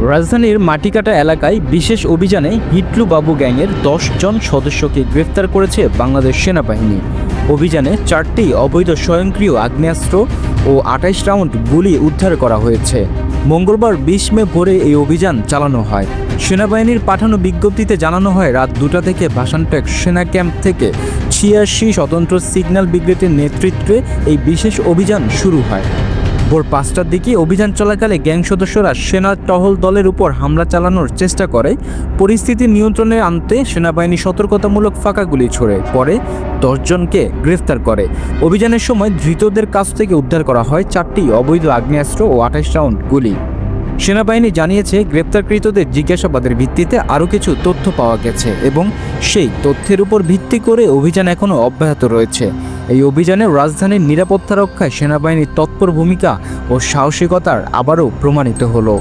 রাজধানীর মাটিকাটা এলাকায় বিশেষ অভিযানে হিটলু বাবু গ্যাংয়ের দশ জন সদস্যকে গ্রেফতার করেছে বাংলাদেশ সেনাবাহিনী। অভিযানে চারটি অবৈধ স্বয়ংক্রিয় আগ্নেয়াস্ত্র ও আঠাইশ রাউন্ড গুলি উদ্ধার করা হয়েছে। মঙ্গলবার বিশ মে ভোরে এই অভিযান চালানো হয়। সেনাবাহিনীর পাঠানো বিজ্ঞপ্তিতে জানানো হয়, রাত দুটা থেকে ভাসানটেক সেনা ক্যাম্প থেকে ছিয়াশি স্বতন্ত্র সিগন্যাল ব্রিগেডের নেতৃত্বে এই বিশেষ অভিযান শুরু হয়। ভোর পাঁচটার দিকে অভিযান চলাকালে গ্যাং সদস্যরা সেনা টহল দলের উপর হামলা চালানোর চেষ্টা করে। পরিস্থিতি নিয়ন্ত্রণে আনতে সেনাবাহিনী সতর্কতামূলক ফাঁকা গুলি ছোড়ে, পরে দশজনকে গ্রেফতার করে। অভিযানের সময় ধৃতদের কাছ থেকে উদ্ধার করা হয় চারটি অবৈধ আগ্নেয়াস্ত্র ও আঠাশ রাউন্ড গুলি। সেনাবাহিনী জানিয়েছে গ্রেপ্তারকৃতদের জিজ্ঞাসাবাদের ভিত্তিতে আরও কিছু তথ্য পাওয়া গেছে এবং সেই তথ্যের উপর ভিত্তি করে অভিযান এখনও অব্যাহত রয়েছে। এই অভিযানে রাজধানীর নিরাপত্তা রক্ষায় সেনাবাহিনীর তৎপর ভূমিকা ও সাহসিকতার আবারও প্রমাণিত হলো।